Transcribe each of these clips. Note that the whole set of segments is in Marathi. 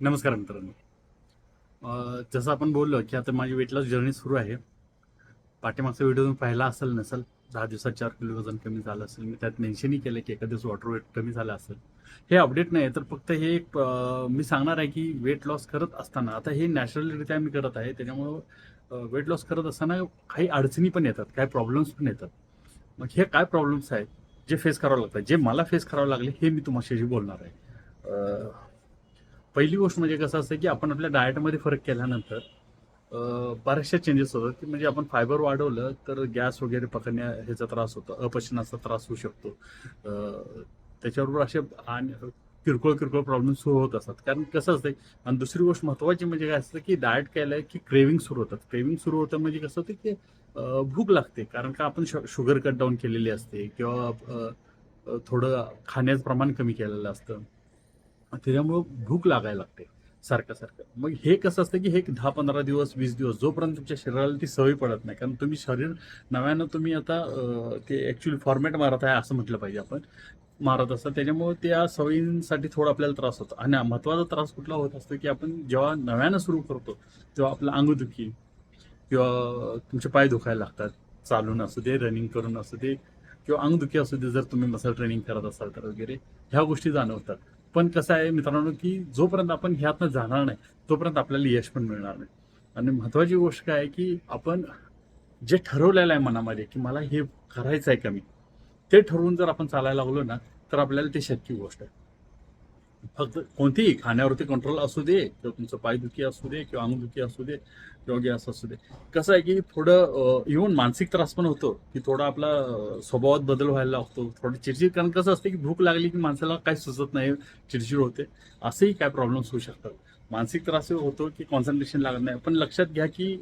नमस्कार मित्रांनो. जसं आपण बोललो की आता माझी वेट लॉस जर्नी सुरू आहे. पाठीमागचा व्हिडिओ तुम्ही पाहिला असेल नसेल दहा दिवसात चार किलो वजन कमी झालं असेल. मी त्यात मेन्शनही केलं की एका दिवस वॉटर वेट कमी झालं असेल. हे अपडेट नाही तर फक्त हे एक मी सांगणार आहे की वेट लॉस करत असताना आता हे नॅचरलरित्या मी करत आहे. त्याच्यामुळं वेट लॉस करत असताना काही अडचणी पण येतात काही प्रॉब्लेम्स पण येतात. मग हे काय प्रॉब्लेम्स आहेत जे फेस करावं लागतात जे मला फेस करावं लागले हे मी तुम्हाशी बोलणार आहे. पहिली गोष्ट म्हणजे कसं असतं की आपण आपल्या डाएटमध्ये फरक केल्यानंतर बऱ्याचशा चेंजेस होतात की म्हणजे आपण फायबर वाढवलं तर गॅस वगैरे पकडण्या ह्याचा त्रास होतो अपचनाचा त्रास होऊ शकतो. त्याच्याबरोबर असे आणि किरकोळ किरकोळ प्रॉब्लेम सुरू होत असतात. कारण कसं असतं आणि दुसरी गोष्ट महत्त्वाची म्हणजे काय असतं की डाएट केलं की क्रेविंग सुरू होतात. क्रेविंग सुरू होतं म्हणजे कसं होतं की भूक लागते. कारण का आपण शु- शुगर कट डाऊन केलेली असते किंवा थोडं खाण्याचं प्रमाण कमी केलेलं असतं. त्याच्यामुळं भूक लागायला लागते सारखं सारखं. मग हे कसं असतं की हे एक दहा पंधरा दिवस वीस दिवस जोपर्यंत तुमच्या शरीराला ती सवय पडत नाही कारण तुम्ही शरीर नव्यानं तुम्ही आता ते ॲक्च्युअली फॉर्मॅट मारत आहे असं म्हटलं पाहिजे आपण मारत असतात त्याच्यामुळे त्या सवयींसाठी थोडा आपल्याला त्रास होतो. आणि महत्त्वाचा त्रास कुठला होत असतो की आपण जेव्हा नव्यानं सुरू करतो तेव्हा आपलं अंगदुखी किंवा तुमचे पाय दुखायला लागतात चालून असू दे रनिंग करून असू दे किंवा अंगदुखी असू दे जर तुम्ही मसल ट्रेनिंग करत असाल तर वगैरे ह्या गोष्टी जाणवतात. पण कसं आहे मित्रांनो की जोपर्यंत आपण ह्यातनं जाणार नाही तोपर्यंत आपल्याला यश पण मिळणार नाही. आणि महत्वाची गोष्ट काय आहे की आपण जे ठरवलेलं आहे मनामध्ये की मला हे करायचं आहे कमी ते ठरवून जर आपण चालायला लागलो ना तर आपल्याला ते शक्य गोष्ट आहे. फक्त कोणतीही खाण्यावरती कंट्रोल असू दे किंवा तुमचं पायदुखी असू दे किंवा अंगदुखी असू दे किंवा गॅस असू दे. कसं आहे की थोडं इव्हन मानसिक त्रास पण होतो की थोडा आपला स्वभावात बदल व्हायला लागतो. थोडं चिडचिड कारण कसं असतं की भूक लागली की माणसाला काही सुचत नाही चिडचिड होते. असेही काय प्रॉब्लेम्स होऊ शकतात. मानसिक त्रास होतो की कॉन्सन्ट्रेशन लागत नाही. पण लक्षात घ्या की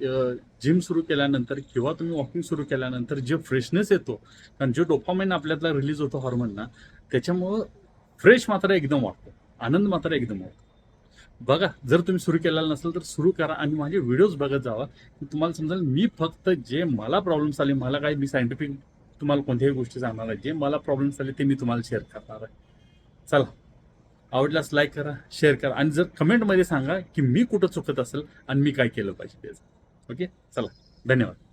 जिम सुरू केल्यानंतर किंवा तुम्ही वॉकिंग सुरू केल्यानंतर जे फ्रेशनेस येतो कारण जो डोपामाइन आपल्यातला रिलीज होतो हॉर्मोन ना त्याच्यामुळं फ्रेश मात्र एकदम वाटतं आनंद मात्र एकदम वाटतो बघा जर तुम्ही सुरू केलेला नसेल तर सुरू करा आणि माझे व्हिडिओज बघत जावा. तुम्हाला समजेल मी फक्त जे मला प्रॉब्लेम्स आले मला काय मी सायंटिफिक तुम्हाला कोणत्याही गोष्टी सांगणार आहे. जे मला प्रॉब्लेम्स आले ते मी तुम्हाला शेअर करणार आहे. चला आवडल्यास लाईक करा शेअर करा. आणि जर कमेंटमध्ये सांगा की मी कुठं चुकत असेल आणि मी काय केलं पाहिजे त्याचं. ओके चला धन्यवाद.